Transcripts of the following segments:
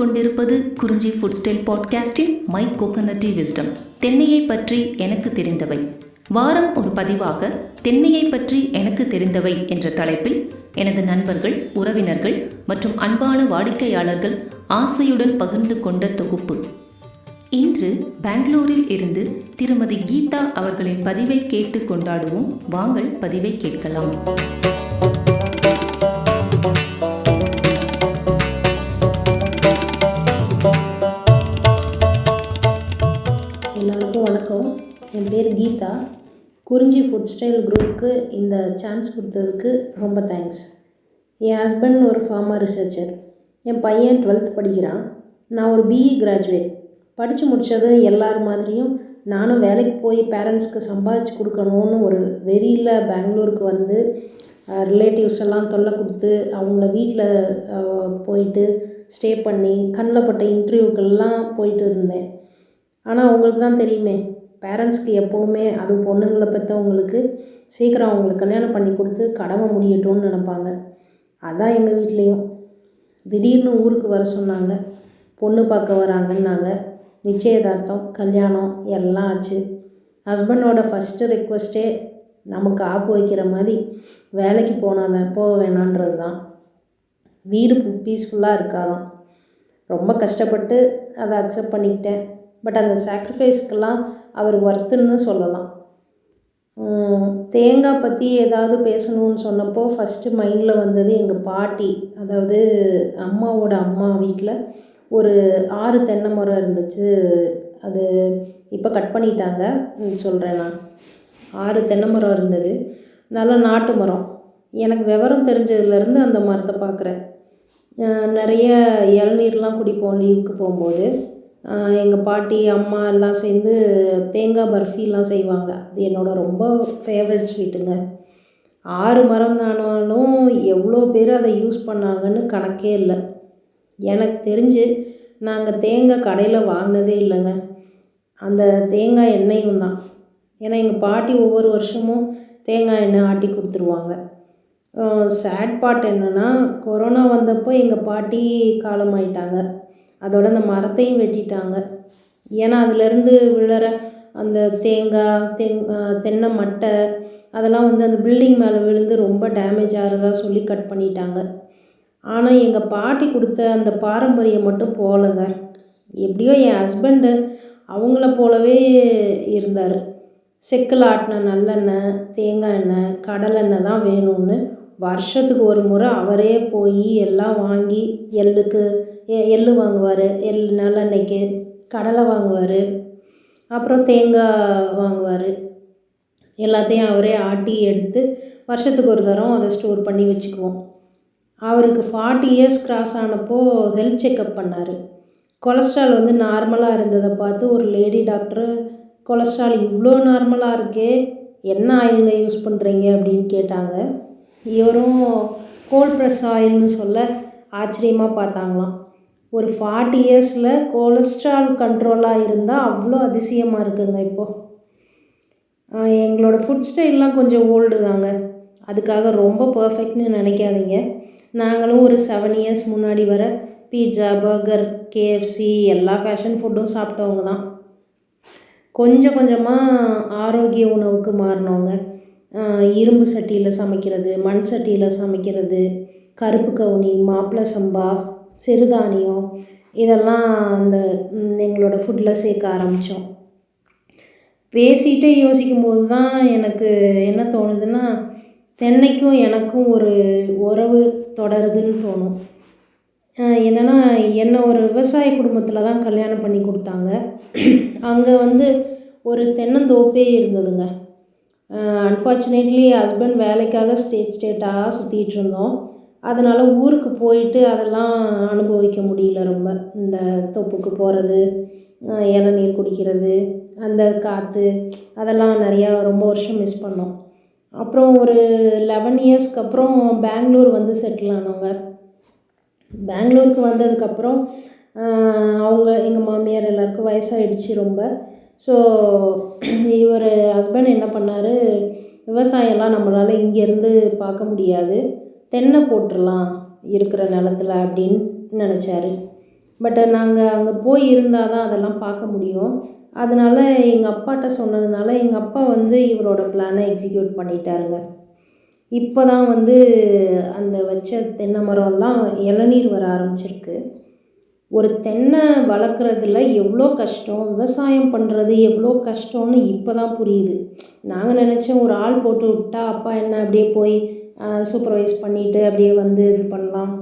கேட்டுக்கொண்டிருப்பது Kurinji food style பாட்காஸ்டின் my coconutty wisdom தென்னையை பற்றி எனக்கு தெரிந்தவை. வாரம் ஒரு பதிவாக தென்னையை பற்றி எனக்கு தெரிந்தவை என்ற தலைப்பில் எனது நண்பர்கள் உறவினர்கள் மற்றும் அன்பான வாடிக்கையாளர்கள் ஆசையுடன் பகிர்ந்து கொண்ட தொகுப்பு. இன்று பெங்களூரில் இருந்து திருமதி கீதா அவர்களின் பதிவை கேட்டு கொண்டாடுவோம். வாங்கள் பதிவை கேட்கலாம். என் பேர் கீதா. குறிஞ்சி ஃபுட் ஸ்டைல் குரூப்புக்கு இந்த சான்ஸ் கொடுத்ததுக்கு ரொம்ப தேங்க்ஸ் என் ஹஸ்பண்ட் ஒரு ஃபார்மர் ரிசர்ச்சர் என் பையன் டுவெல்த் படிக்கிறான். நான் ஒரு பிஇ கிராஜுவேட் படித்து முடித்தது எல்லார் மாதிரியும் நானும் வேலைக்கு போய் பேரண்ட்ஸ்க்கு சம்பாதிச்சு கொடுக்கணும்னு ஒரு வெறியில் பெங்களூருக்கு வந்து ரிலேட்டிவ்ஸ் எல்லாம் தொல்லை கொடுத்து அவங்கள வீட்டில் போயிட்டு ஸ்டே பண்ணி கண்ணில் பட்ட இன்டர்வியூக்கெல்லாம் போயிட்டு இருந்தேன். ஆனால் உங்களுக்கு தான் தெரியுமே பேரண்ட்ஸ்க்கு எப்போவுமே அது பொண்ணுங்களை பெற்றவங்களுக்கு சீக்கிரம் அவங்களுக்கு கல்யாணம் பண்ணி கொடுத்து கடமை முடியட்டும்னு நினப்பாங்க. அதான் எங்கள் வீட்லேயும். திடீர்னு ஊருக்கு வர சொன்னாங்க. பொண்ணு பார்க்க வராங்கன்னாங்க. நிச்சயதார்த்தம் கல்யாணம் எல்லாம் ஆச்சு. ஹஸ்பண்டோட ஃபஸ்ட்டு ரெக்வஸ்ட்டே நமக்கு ஆப்பு வைக்கிற மாதிரி வேலைக்கு போனாமல் போக வேணான்றது தான். வீடு பீஸ்ஃபுல்லாக இருக்காதான். ரொம்ப கஷ்டப்பட்டு அதை அக்செப்ட் பண்ணிக்கிட்டேன். பட் அந்த சாக்ரிஃபைஸ்க்கெல்லாம் அவர் ஒர்த்துன்னு சொல்லலாம். தேங்காய் பற்றி ஏதாவது பேசணும்னு சொன்னப்போ ஃபஸ்ட்டு மைண்டில் வந்தது எங்கள் பாட்டி அதாவது அம்மாவோட அம்மா வீட்டில் ஒரு ஆறு தென்னை மரம் இருந்துச்சு. அது இப்போ கட் பண்ணிட்டாங்க. சொல்கிறேன் நான். ஆறு தென்னை மரம் இருந்தது. நல்ல நாட்டு மரம். எனக்கு விவரம் தெரிஞ்சதுலேருந்து அந்த மரத்தை பார்க்குறேன் நிறைய இளநீர்லாம் குடிப்போம் லீவுக்கு போகும்போது. எங்கள் பாட்டி அம்மா எல்லாம் சேர்ந்து தேங்காய் பர்ஃபிலாம் செய்வாங்க. அது என்னோடய ரொம்ப ஃபேவரட் ஸ்வீட்டுங்க ஆறு மரம் தானாலும் எவ்வளோ பேர் அதை யூஸ் பண்ணாங்கன்னு கணக்கே இல்லை. எனக்கு தெரிஞ்சு நாங்கள் தேங்காய் கடையில் வாங்கினதே இல்லைங்க. அந்த தேங்காய் எண்ணெயும் தான். ஏன்னா எங்கள் பாட்டி ஒவ்வொரு வருஷமும் தேங்காய் எண்ணெய் ஆட்டி கொடுத்துருவாங்க. சேட் பாட் என்னென்னா கொரோனா வந்தப்போ எங்கள் பாட்டி காலமாயிட்டாங்க. அதோட அந்த மரத்தையும் வெட்டிட்டாங்க. ஏன்னா அதுலேருந்து விழுற அந்த தேங்காய் தெங் தென்னை மட்டை அதெல்லாம் வந்து அந்த பில்டிங் மேலே விழுந்து ரொம்ப டேமேஜ் ஆகிறதா சொல்லி கட் பண்ணிட்டாங்க. ஆனால் எங்கள் பாட்டி கொடுத்த அந்த பாரம்பரியம் மட்டும் போகலைங்க. எப்படியோ என் ஹஸ்பண்டு அவங்கள போலவே இருந்தார். செக்கில் ஆட்டின நல்லெண்ணெய் தேங்காய் எண்ணெய் கடலெண்ணெய் தான் வேணும்னு வருஷத்துக்கு ஒரு முறை அவரே போய் எல்லாம் வாங்கி எள்ளுக்கு எள் வாங்குவார் எள் நல்லெண்ணெய்க்கு கடலை வாங்குவார் அப்புறம் தேங்காய் வாங்குவார். எல்லாத்தையும் அவரே ஆட்டி எடுத்து வருஷத்துக்கு ஒரு தரம் அதை ஸ்டோர் பண்ணி வச்சுக்குவோம். அவருக்கு ஃபார்ட்டி இயர்ஸ் கிராஸ் ஆனப்போ ஹெல்த் செக்கப் பண்ணார். கொலஸ்ட்ரால் வந்து நார்மலாக இருந்ததை பார்த்து ஒரு லேடி டாக்டர் கொலஸ்ட்ரால் இவ்வளோ நார்மலாக இருக்கே என்ன ஆயிலுங்க யூஸ் பண்ணுறீங்க அப்படின்னு கேட்டாங்க. இவரும் கோல்ட் ப்ரெஸ் ஆயில்னு சொல்ல ஆச்சரியமாக பார்த்தாங்களாம். ஒரு ஃபார்ட்டி இயர்ஸில் கொலஸ்ட்ரால் கண்ட்ரோலாக இருந்தால் அவ்வளோ அதிசயமாக இருக்குங்க இப்போது எங்களோட ஃபுட் ஸ்டைல்லாம் கொஞ்சம் ஓல்டு தாங்க. அதுக்காக ரொம்ப பர்ஃபெக்ட்னு நினைக்காதீங்க. நாங்களும் ஒரு செவன் இயர்ஸ் முன்னாடி வர பீட்சா பர்கர் கேஎஃப்சி எல்லா ஃபேஷன் ஃபுட்டும் சாப்பிட்டவங்க தான். கொஞ்சம் கொஞ்சமாக ஆரோக்கிய உணவுக்கு மாறினவங்க. இரும்பு சட்டியில் சமைக்கிறது மண் சட்டியில் சமைக்கிறது கருப்பு கவுனி மாப்பிள்ளை சம்பா சிறுதானியம் இதெல்லாம் அந்த எங்களோட ஃபுட்டில் சேர்க்க ஆரம்பித்தோம் பேசிகிட்டே யோசிக்கும் போது தான் எனக்கு என்ன தோணுதுன்னா தென்னைக்கும் எனக்கும் ஒரு உறவு தொடருதுன்னு தோணும். என்னென்னா என்னை ஒரு விவசாய குடும்பத்தில் தான் கல்யாணம் பண்ணி கொடுத்தாங்க. அங்கே வந்து ஒரு தென்னந்தோப்பே இருந்ததுங்க. அன்ஃபார்ச்சுனேட்லி ஹஸ்பண்ட் வேலைக்காக ஸ்டேட் ஸ்டேட்டாக சுற்றிட்டு இருந்தோம். அதனால் ஊருக்கு போயிட்டு அதெல்லாம் அனுபவிக்க முடியல ரொம்ப. இந்த தோப்புக்கு போகிறது இளநீர் குடிக்கிறது அந்த காற்று அதெல்லாம் நிறையா ரொம்ப வருஷம் மிஸ் பண்ணோம். அப்புறம் ஒரு லெவன் இயர்ஸ்க்கு அப்புறம் பெங்களூர் வந்து செட்டில் ஆனவங்க. பெங்களூருக்கு வந்ததுக்கப்புறம் அவங்க எங்கள் மாமியார் எல்லாருக்கும் வயசாகிடுச்சு ரொம்ப. ஸோ இவர் ஹஸ்பண்ட் என்ன பண்ணார் விவசாயம்லாம் நம்மளால் இங்கேருந்து பார்க்க முடியாது. தென்னை போட்டுடலாம் இருக்கிற நிலத்துல அப்படின்னு நினச்சாரு. பட் நாங்கள் அங்கே போய் இருந்தால் தான் அதெல்லாம் பார்க்க முடியும். அதனால் எங்கள் அப்பாட்ட சொன்னதுனால எங்கள் அப்பா வந்து இவரோட பிளானை எக்ஸிக்யூட் பண்ணிட்டாருங்க. இப்போ தான் வந்து அந்த வச்ச தென்னை மரம்லாம் இளநீர் வர ஆரம்பிச்சிருக்கு. ஒரு தென்னை வளர்க்குறதுல எவ்வளோ கஷ்டம் விவசாயம் பண்ணுறது எவ்வளோ கஷ்டம்னு இப்போ தான் புரியுது. நாங்கள் நினச்சோம் ஒரு ஆள் போட்டு விட்டா அப்பா என்ன அப்படியே போய் சூப்பர்வைஸ் பண்ணிவிட்டு அப்படியே வந்து இது பண்ணலாம்.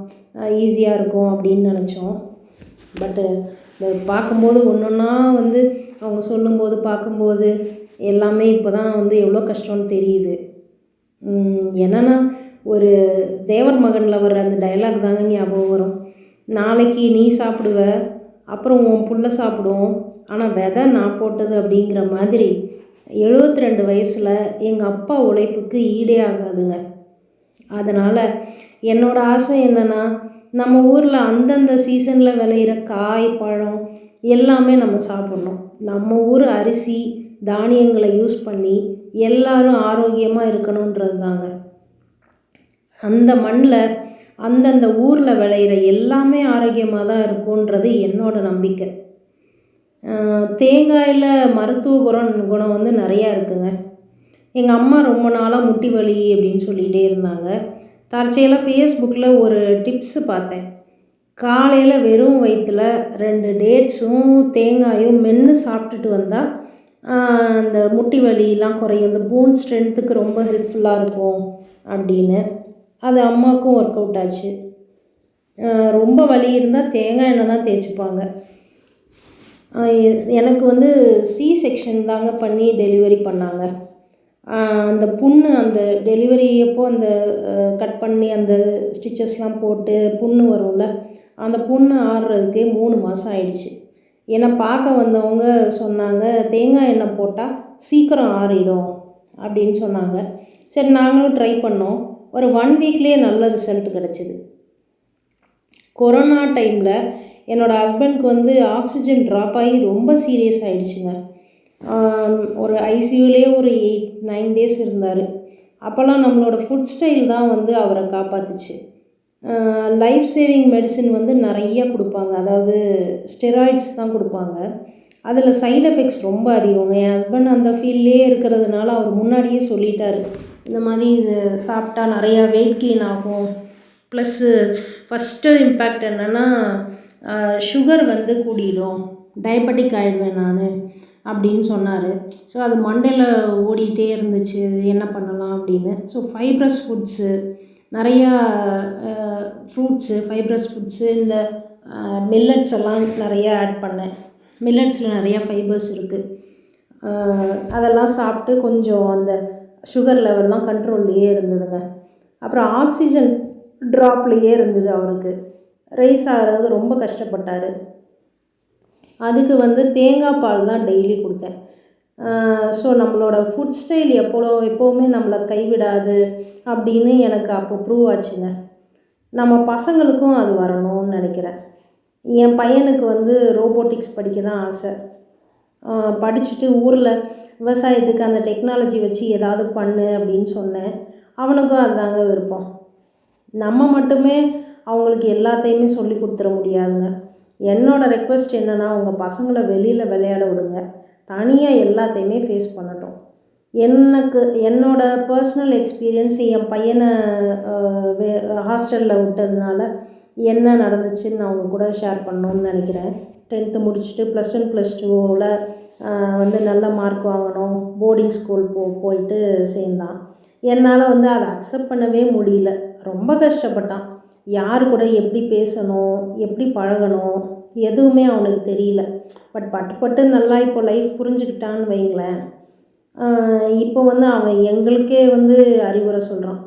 ஈஸியாக இருக்கும் அப்படின்னு நினச்சோம். பட்டு இதை பார்க்கும்போது ஒன்று ஒன்றா வந்து அவங்க சொல்லும்போது பார்க்கும்போது எல்லாமே இப்போ தான் வந்து எவ்வளோ கஷ்டம்னு தெரியுது. என்னென்னா ஒரு தேவர் மகனில் வர்ற அந்த டைலாக் தாங்க ஞாபகம் வரும். நாளைக்கு நீ சாப்பிடுவ அப்புறம் உன் புள்ள சாப்பிடும். ஆனால் விதை நான் போட்டது அப்படிங்கிற மாதிரி எழுபத்தி ரெண்டு வயசில் எங்கள் அப்பா உழைப்புக்கு ஈடே ஆகாதுங்க. அதனால் என்னோடய ஆசை என்னென்னா நம்ம ஊரில் அந்தந்த சீசனில் விளையிற காய் பழம் எல்லாமே நம்ம சாப்பிட்ணும். நம்ம ஊர் அரிசி தானியங்களை யூஸ் பண்ணி எல்லாரும் ஆரோக்கியமாக இருக்கணுன்றது தாங்க அந்த மண்ணில் அந்தந்த ஊரில் விளையிற எல்லாமே ஆரோக்கியமாக தான் இருக்குன்றது என்னோடய நம்பிக்கை. தேங்காயில் மருத்துவ குணம் குணம் வந்து நிறையா இருக்குங்க. எங்கள் அம்மா ரொம்ப நாளாக முட்டி வலி அப்படின்னு சொல்லிகிட்டே இருந்தாங்க. தற்செயலாக ஃபேஸ்புக்கில் ஒரு டிப்ஸு பார்த்தேன். காலையில் வெறும் வயிற்றில் ரெண்டு டேட்ஸும் தேங்காயும் மென்று சாப்பிட்டுட்டு வந்தால் அந்த முட்டி வலியெலாம் குறையும். இந்த போன் ஸ்ட்ரென்த்துக்கு ரொம்ப ஹெல்ப்ஃபுல்லாக இருக்கும் அப்படின்னு. அது அம்மாவுக்கும் ஒர்க் அவுட் ஆச்சு. ரொம்ப வலி இருந்தால் தேங்காய் எண்ணெய் தான் தேய்ச்சிப்பாங்க. எனக்கு வந்து சி செக்ஷன் தாங்க பண்ணி டெலிவரி பண்ணாங்க. அந்த புண்ணு அந்த டெலிவரி அப்போ அந்த கட் பண்ணி அந்த ஸ்டிச்சஸ்லாம் போட்டு புண்ணு வரும்ல அந்த புண்ணு ஆறுறதுக்கே மூணு மாதம் ஆயிடுச்சு. என்னை பார்க்க வந்தவங்க சொன்னாங்க தேங்காய் எண்ணெய் போட்டால் சீக்கிரம் ஆறிடும் அப்படின்னு சொன்னாங்க. சரி நாங்களும் ட்ரை பண்ணோம். ஒரு ஒன் வீக்லேயே நல்ல ரிசல்ட் கிடச்சிது. கொரோனா டைமில் என்னோடய ஹஸ்பண்ட்க்கு வந்து ஆக்சிஜன் ட்ராப் ஆகி ரொம்ப சீரியஸ் ஆகிடுச்சுங்க ஒரு ஐசியூலேயே ஒரு எயிட் நைன் டேஸ் இருந்தார். அப்போல்லாம் நம்மளோட ஃபுட் ஸ்டைல் தான் வந்து அவரை காப்பாற்றுச்சு லைஃப் சேவிங் மெடிசின் வந்து நிறைய கொடுப்பாங்க. அதாவது ஸ்டெராய்ட்ஸ் தான் கொடுப்பாங்க. அதில் சைட் எஃபெக்ட்ஸ் ரொம்ப அதிகங்க. என் ஹஸ்பண்ட் அந்த ஃபீல்ட்லேயே இருக்கிறதுனால அவர் முன்னாடியே சொல்லிட்டார். இந்த மாதிரி இது சாப்பிட்டா நிறையா வெயிட் கெயின் ஆகும். ப்ளஸ்ஸு ஃபஸ்ட்டு இம்பேக்ட் என்னென்னா சுகர் வந்து கூடிடும். டயபெட்டிக் ஆகிடுவேன் நான். அப்படின்னு சொன்னார். ஸோ அது மண்டையில் ஓடிக்கிட்டே இருந்துச்சு. என்ன பண்ணலாம் அப்படின்னு. ஸோ ஃபைப்ரஸ் ஃபுட்ஸு நிறையா ஃப்ரூட்ஸு ஃபைப்ரஸ் ஃபுட்ஸு இந்த மில்லட்ஸ் எல்லாம் நிறையா ஆட் பண்ணேன். மில்லட்ஸில் நிறையா ஃபைபர்ஸ் இருக்குது அதெல்லாம் சாப்பிட்டு கொஞ்சம் அந்த சுகர் லெவல்லாம் கண்ட்ரோல்லையே இருந்ததுங்க. அப்புறம் ஆக்சிஜன் ட்ராப்லேயே இருந்தது அவருக்கு. ரைஸ் ஆகிறது ரொம்ப கஷ்டப்பட்டார். அதுக்கு வந்து தேங்காய் பால் தான் டெய்லி கொடுத்தேன். ஸோ நம்மளோட ஃபுட் ஸ்டைல் எப்போ எப்போவுமே நம்மளை கைவிடாது அப்படின்னு எனக்கு அப்போ ப்ரூவ் ஆச்சுங்க. நம்ம பசங்களுக்கும் அது வரணும்னு நினைக்கிறேன். என் பையனுக்கு வந்து ரோபோட்டிக்ஸ் படிக்க தான் ஆசை. படிச்சுட்டு ஊரில் விவசாயத்துக்கு அந்த டெக்னாலஜி வச்சு ஏதாவது பண்ணு அப்படின்னு சொன்னேன். அவனுக்கும் அதுதாங்க விருப்பம். நம்ம மட்டுமே அவங்களுக்கு எல்லாத்தையுமே சொல்லி கொடுத்துட முடியாதுங்க. என்னோடய ரெக்வெஸ்ட் என்னென்னா உங்கள் பசங்களை வெளியில் விளையாட விடுங்க. தனியாக எல்லாத்தையுமே ஃபேஸ் பண்ணட்டும். எனக்கு என்னோடய பர்சனல் எக்ஸ்பீரியன்ஸ் என் பையனை ஹாஸ்டலில் விட்டதுனால என்ன நடந்துச்சுன்னு நான் உங்கள் கூட ஷேர் பண்ணணுன்னு நினைக்கிறேன். டென்த்து முடிச்சுட்டு ப்ளஸ் ஒன் ப்ளஸ் டூவில் வந்து நல்ல மார்க் வாங்கணும். போர்டிங் ஸ்கூல் போ போயிட்டு சேர்ந்தான். என்னால் வந்து அதை அக்செப்ட் பண்ணவே முடியல. ரொம்ப கஷ்டப்பட்டான். யார் கூட எப்படி பேசணும் எப்படி பழகணும் எதுவுமே அவனுக்கு தெரியல. பட் பட்டு பட்டு நல்லா இப்போ லைஃப் புரிஞ்சுக்கிட்டான்னு வைங்களேன். இப்போ வந்து அவன் எங்களுக்கே வந்து அறிவுரை சொல்கிறான்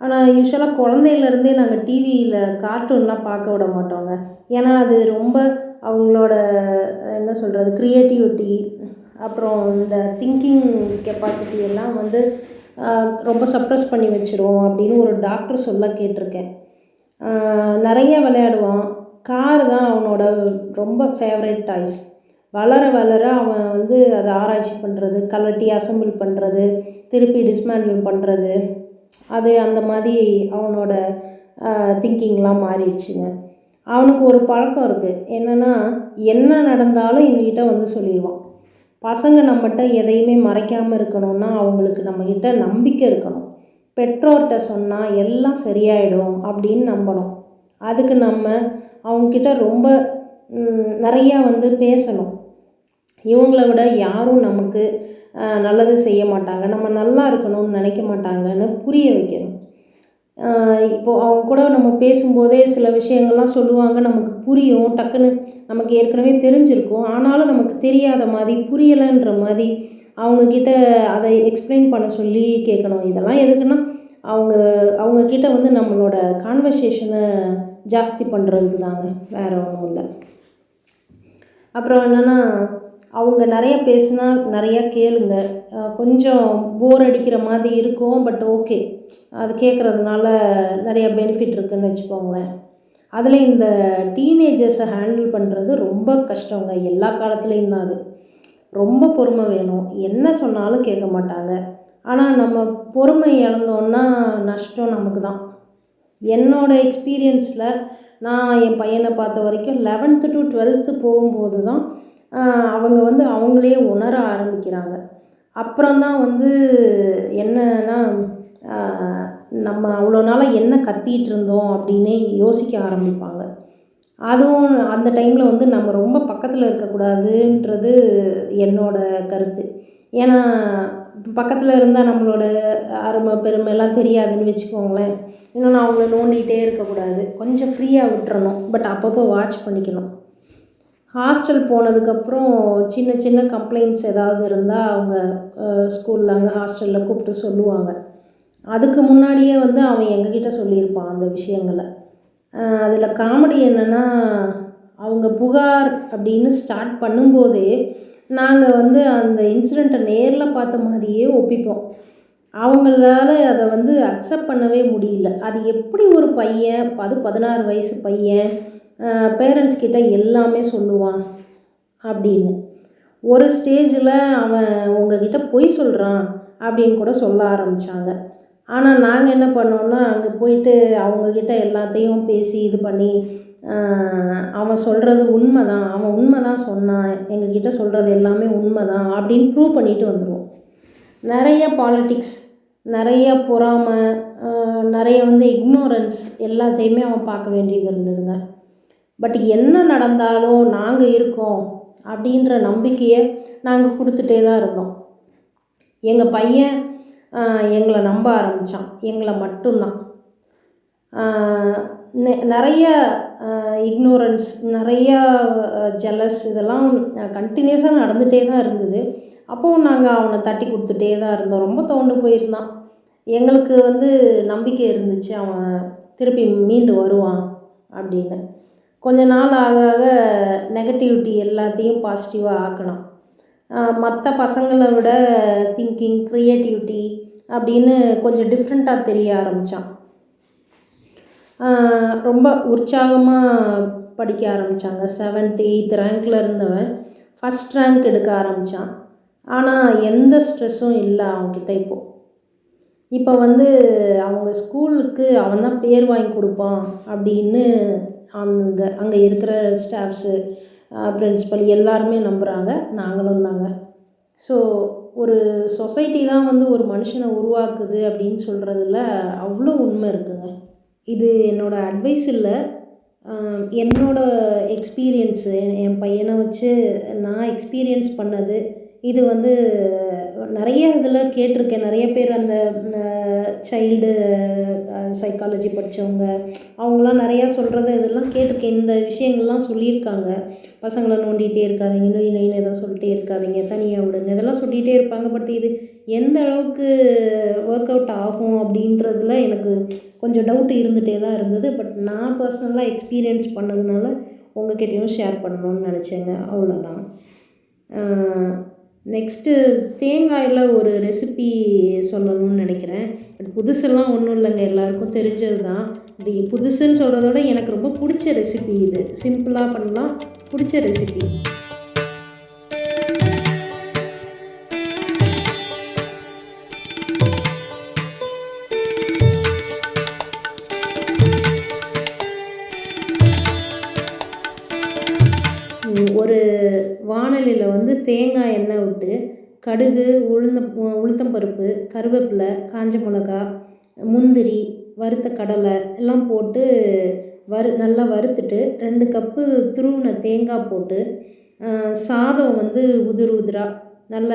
ஆனால் யூஸ்வலாக குழந்தையிலேருந்தே நாங்கள் டிவியில் கார்ட்டூன்லாம் பார்க்க விட மாட்டோங்க. ஏன்னா அது ரொம்ப அவங்களோட என்ன சொல்கிறது க்ரியேட்டிவிட்டி அப்புறம் இந்த திங்கிங் கெப்பாசிட்டி எல்லாம் வந்து ரொம்ப சப்ரஸ் பண்ணி வச்சிரும் அப்படின்னு ஒரு டாக்டர் சொல்ல கேட்டிருக்கேன். நிறைய விளையாடுவான். கார் தான் அவனோட ரொம்ப ஃபேவரட் டாய்ஸ் வளர வளர அவன் வந்து அதை ஆராய்ச்சி பண்ணுறது கலட்டி அசம்பிள் பண்ணுறது திருப்பி டிஸ்மேண்டில் பண்ணுறது அது அந்த மாதிரி அவனோட திங்கிங்லாம் மாறிடுச்சுங்க. அவனுக்கு ஒரு பழக்கம் இருக்குது என்னென்னா என்ன நடந்தாலும் எங்ககிட்ட வந்து சொல்லிடுவான். பசங்க நம்மகிட்ட எதையுமே மறைக்காமல் இருக்கணும்னா அவங்களுக்கு நம்மக்கிட்ட நம்பிக்கை இருக்கணும். பெற்றோர்கிட்ட சொன்னால் எல்லாம் சரியாயிடும் அப்படின்னு நம்பணும். அதுக்கு நம்ம அவங்கக்கிட்ட ரொம்ப நிறையா வந்து பேசணும். இவங்கள விட யாரும் நமக்கு நல்லது செய்ய மாட்டாங்க. நம்ம நல்லா இருக்கணும்னு நினைக்க மாட்டாங்கன்னு புரிய வைக்கணும். இப்போது அவங்க கூட நம்ம பேசும்போதே சில விஷயங்கள்லாம் சொல்லுவாங்க. நமக்கு புரியும். டக்குன்னு நமக்கு ஏற்கனவே தெரிஞ்சிருக்கும். ஆனாலும் நமக்கு தெரியாத மாதிரி புரியலைன்ற மாதிரி அவங்கக்கிட்ட அதை எக்ஸ்பிளைன் பண்ண சொல்லி கேட்கணும். இதெல்லாம் எதுக்குன்னா அவங்க அவங்கக்கிட்ட வந்து நம்மளோட கான்வர்சேஷனை ஜாஸ்தி பண்ணுறதுக்கு தாங்க வேறு ஒன்றும் இல்லை. அப்புறம் என்னென்னா அவங்க நிறைய பேசுனா நிறையா கேளுங்க. கொஞ்சம் போர் அடிக்கிற மாதிரி இருக்கும் பட் ஓகே அது கேட்குறதுனால நிறைய பெனிஃபிட் இருக்குன்னு வச்சுக்கோங்களேன். அதில் இந்த டீனேஜர்ஸை ஹேண்டில் பண்ணுறது ரொம்ப கஷ்டங்க. எல்லா காலத்துலேயும் தான் அது. ரொம்ப பொறுமை வேணும். என்ன சொன்னாலும் கேட்க மாட்டாங்க. ஆனால் நம்ம பொறுமை இழந்தோன்னா நஷ்டம் நமக்கு தான் என்னோட எக்ஸ்பீரியன்ஸில் நான் என் பையனை பார்த்த வரைக்கும் லெவன்த்து டு டுவெல்த்து போகும்போது தான் அவங்க வந்து அவங்களே உணர ஆரம்பிக்கிறாங்க. அப்புறம்தான் வந்து என்னன்னா நம்ம அவ்வளோ நாளாக என்ன கத்திகிட்டு இருந்தோம் அப்படின்னு யோசிக்க ஆரம்பிப்பாங்க. அதுவும் அந்த டைமில் வந்து நம்ம ரொம்ப பக்கத்தில் இருக்கக்கூடாதுன்றது என்னோட கருத்து. ஏன்னா பக்கத்தில் இருந்தால் நம்மளோட அருமை பெருமை எல்லாம் தெரியாதுன்னு வச்சுக்கோங்களேன். இன்னொன்று அவங்கள நோண்டிகிட்டே இருக்கக்கூடாது. கொஞ்சம் ஃப்ரீயாக விட்டுறணும். பட் அப்பப்போ வாட்ச் பண்ணிக்கணும். ஹாஸ்டல் போனதுக்கப்புறம் சின்ன சின்ன கம்ப்ளைண்ட்ஸ் ஏதாவது இருந்தால் அவங்க ஸ்கூலில் அங்கே ஹாஸ்டலில் கூப்பிட்டு சொல்லுவாங்க. அதுக்கு முன்னாடியே வந்து அவன் எங்ககிட்ட சொல்லியிருப்பான் அந்த விஷயங்களை. அதில் காமெடி என்னென்னா அவங்க புகார் அப்படின்னு ஸ்டார்ட் பண்ணும்போதே நாங்கள் வந்து அந்த இன்சிடெண்ட்டை நேரில் பார்த்த மாதிரியே ஒப்பிப்போம். அவங்களால அதை வந்து அக்செப்ட் பண்ணவே முடியல. அது எப்படி ஒரு பையன் அது பதினாறு வயசு பையன் பேரண்ட்ஸ் கிட்ட எல்லாமே சொல்லுவான் அப்படின்னு. ஒரு ஸ்டேஜில் அவன் உங்ககிட்ட பொய் சொல்கிறான் அப்படின்னு கூட சொல்ல ஆரம்பித்தாங்க ஆனால் நாங்கள் என்ன பண்ணோம்னா அங்கே போயிட்டு அவங்கக்கிட்ட எல்லாத்தையும் பேசி இது பண்ணி அவன் சொல்கிறது உண்மை தான் அவன் உண்மை தான் சொன்னான். எங்ககிட்ட சொல்கிறது எல்லாமே உண்மை தான் அப்படின்னு ப்ரூவ் பண்ணிட்டு வந்துடுவோம் நிறைய பாலிட்டிக்ஸ் நிறைய பொறாமை நிறைய வந்து இக்னோரன்ஸ் எல்லாத்தையுமே அவன் பார்க்க வேண்டியது இருந்ததுங்க. பட் என்ன நடந்தாலும் நாங்கள் இருக்கோம் அப்படின்ற நம்பிக்கையை நாங்கள் கொடுத்துட்டே தான் இருந்தோம். எங்கள் பையன் எங்களை நம்ப ஆரம்பித்தான் எங்களை மட்டும்தான். நெ- நிறைய இக்னோரன்ஸ் நிறைய ஜெலஸ் இதெல்லாம் கண்டினியூஸாக நடந்துகிட்டே தான் இருந்தது. அப்போவும் நாங்கள் அவனை தட்டி கொடுத்துட்டே தான் இருந்தோம். ரொம்ப தோண்டு போயிருந்தான். எங்களுக்கு வந்து நம்பிக்கை இருந்துச்சு. அவன் திருப்பி மீண்டு வருவான் அப்படின்னு. கொஞ்ச நாள் ஆக ஆக நெகட்டிவிட்டி எல்லாத்தையும் பாசிட்டிவாக ஆக்கணும் மற்ற பசங்களை விட திங்கிங் க்ரியேட்டிவிட்டி அப்படின்னு கொஞ்சம் டிஃப்ரெண்ட்டாக தெரிய ஆரம்பித்தான் ரொம்ப உற்சாகமாக படிக்க ஆரம்பித்தாங்க செவன்த் எயித் ரேங்கில் இருந்தவன் ஃபஸ்ட் ரேங்க் எடுக்க ஆரம்பித்தான் ஆனால் எந்த ஸ்ட்ரெஸ்ஸும் இல்லை அவங்கக்கிட்ட இப்போது இப்போ வந்து அவங்க ஸ்கூலுக்கு அவன் தான் பேர் வாங்கி கொடுப்பான் அப்படின்னு அங்கே அங்கே இருக்கிற ஸ்டாஃப்ஸு பிரின்ஸ்பல் எல்லாருமே நம்புகிறாங்க நாங்களும் தாங்க. ஸோ ஒரு சொசைட்டி தான் வந்து ஒரு மனுஷனை உருவாக்குது அப்படின்னு சொல்கிறதுல அவ்வளோ உண்மை இருக்குங்க. இது என்னோடய அட்வைஸ் இல்லை. என்னோட எக்ஸ்பீரியன்ஸு என் பையனை வச்சு நான் எக்ஸ்பீரியன்ஸ் பண்ணது. இது வந்து நிறைய இதில் கேட்டிருக்கேன். நிறைய பேர் அந்த சைல்டு சைக்காலஜி படித்தவங்க அவங்களாம் நிறையா சொல்கிறத இதெல்லாம் கேட்டிருக்கேன். இந்த விஷயங்கள்லாம் சொல்லியிருக்காங்க. பசங்களை நோண்டிகிட்டே இருக்காதீங்க நொய் நொய்னு ஏதோ சொல்லிட்டே இருக்காதீங்க தனியாக விடுங்க இதெல்லாம் சொல்லிகிட்டே இருப்பாங்க. பட் இது எந்த அளவுக்கு ஒர்க் அவுட் ஆகும் அப்படின்றதுல எனக்கு கொஞ்சம் டவுட் இருந்துகிட்டே தான் இருந்தது. பட் நான் பர்சனலாக எக்ஸ்பீரியன்ஸ் பண்ணதுனால உங்ககிட்டயும் ஷேர் பண்ணணும்னு நினச்சேங்க. அவ்வளோதான் நெக்ஸ்ட்டு தேங்காயில் ஒரு ரெசிபி சொல்லணும்னு நினைக்கிறேன். புதுசெல்லாம் ஒன்றும் இல்லைங்க எல்லாருக்கும் தெரிஞ்சது தான் இது புதுசுன்னு சொல்கிறத விட எனக்கு ரொம்ப பிடிச்ச ரெசிபி இது. சிம்பிளாக பண்ணலாம் பிடிச்ச ரெசிபி கடுகு உளுந்தம் உளுத்தம்பருப்பு கருவேப்பிலை காஞ்ச மிளகா முந்திரி வறுத்த கடலை எல்லாம் போட்டு வறு நல்லா வறுத்துட்டு ரெண்டு கப்பு துருவின தேங்காய் போட்டு சாதம் வந்து உதிர் உதிராக நல்ல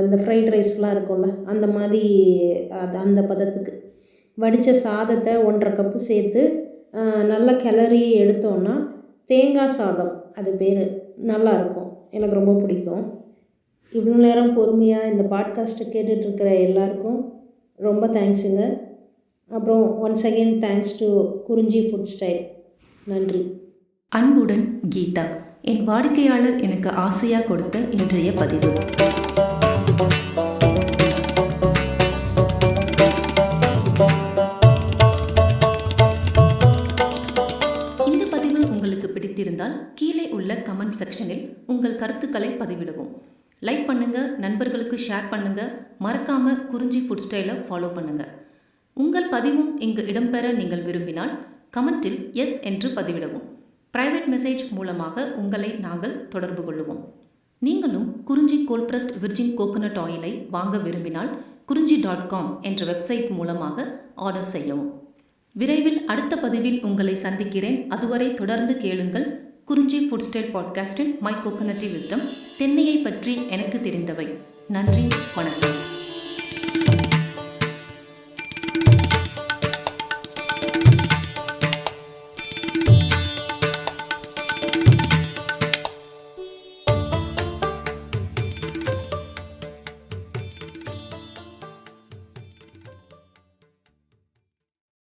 அந்த ஃப்ரைட் ரைஸ்லாம் இருக்கும்ல அந்த மாதிரி அது அந்த பதத்துக்கு. வடித்த சாதத்தை ஒன்றரை கப்பு சேர்த்து நல்லா கிளறி எடுத்தோன்னா தேங்காய் சாதம் அது பேர் நல்லாயிருக்கும் எனக்கு ரொம்ப பிடிக்கும். இவ்வளோ நேரம் பொறுமையாக இந்த பாட்காஸ்ட்டை கேட்டுட்ருக்கிற எல்லாருக்கும் ரொம்ப தேங்க்ஸுங்க அப்புறம் once again thanks to Kurinji food style நன்றி. அன்புடன் கீதா என் வாடிக்கையாளர் எனக்கு ஆசையாக கொடுத்த இன்றைய பதிவு. இந்த பதிவு உங்களுக்கு பிடித்திருந்தால் கீழே உள்ள கமெண்ட் செக்ஷனில் உங்கள் கருத்துக்களை பதிவிடவும். லைக் பண்ணுங்கள் நண்பர்களுக்கு ஷேர் பண்ணுங்கள் மறக்காமல் குறிஞ்சி ஃபுட் ஸ்டைலை ஃபாலோ பண்ணுங்கள் உங்கள் பதிவும் இங்கு இடம்பெற நீங்கள் விரும்பினால் கமெண்ட்டில் எஸ் என்று பதிவிடவும். பிரைவேட் மெசேஜ் மூலமாக உங்களை நாங்கள் தொடர்பு கொள்ளுவோம். நீங்களும் குறிஞ்சி கோல்பிரஸ்ட் விர்ஜின் கோகோனட் ஆயிலை வாங்க விரும்பினால் குறிஞ்சி டாட் காம் என்ற வெப்சைட் மூலமாக ஆர்டர் செய்யவும். விரைவில் அடுத்த பதிவில் உங்களை சந்திக்கிறேன். அதுவரை தொடர்ந்து கேளுங்கள். குறிஞ்சி ஃபுட் ஸ்டைல் பாட்காஸ்டின் மை கோகனட்டி விஸ்டம் தென்னையை பற்றி எனக்கு தெரிந்தவை. நன்றி வணக்கம்.